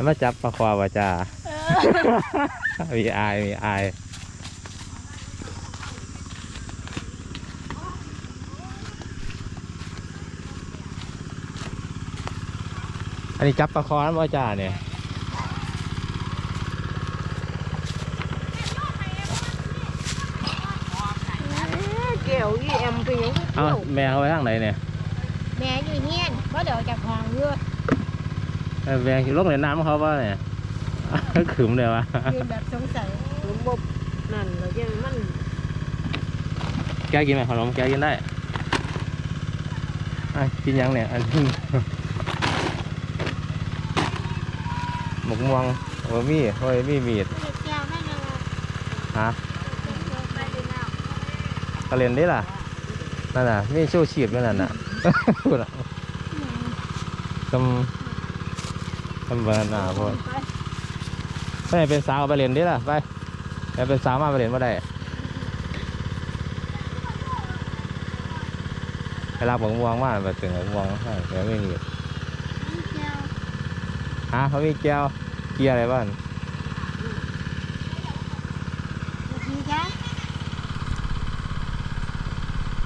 แล้วมาจับปลาควาวาจ้ามีอายมีอายอันนี้จับปลาคอนะบ่จ้าเนี่ยเกี่ยวยี่แอมไปยังเอาแม่เขาไว้ทางไหนเนี่ย แม่อยู่เฮียนเพราะเดี๋ยวจากห้องเยอะ เออแม่ลงในน้ำเขาว่าเนี่ยขึมเลยวะยืนแบบสงสัยผมบบนั่นแล้วยังมัน แกกินไหมขนมแกกินได้อะกินยังเนี่ยอันนี้หมกม่วงโอ้มีโอ้ยมีมีดเด็กแก้วนั่นเลยฮะไปเลยนะกระเรียนได้ล่ะนั่นน่ะมีชูชีพด้วยนั่นน่ะพูดอะกำ กำเบิร์นอะพูดไปเป็นสาวไปเรียนได้ล่ะไปไปเป็นสาวมาไปเรียนมาได้ไปรับหมกม่วงมาไปถึงหมกม่วงให้แต่ไม่มีแก้วฮะเขามีแก้วเกียร์อะไรบ้าง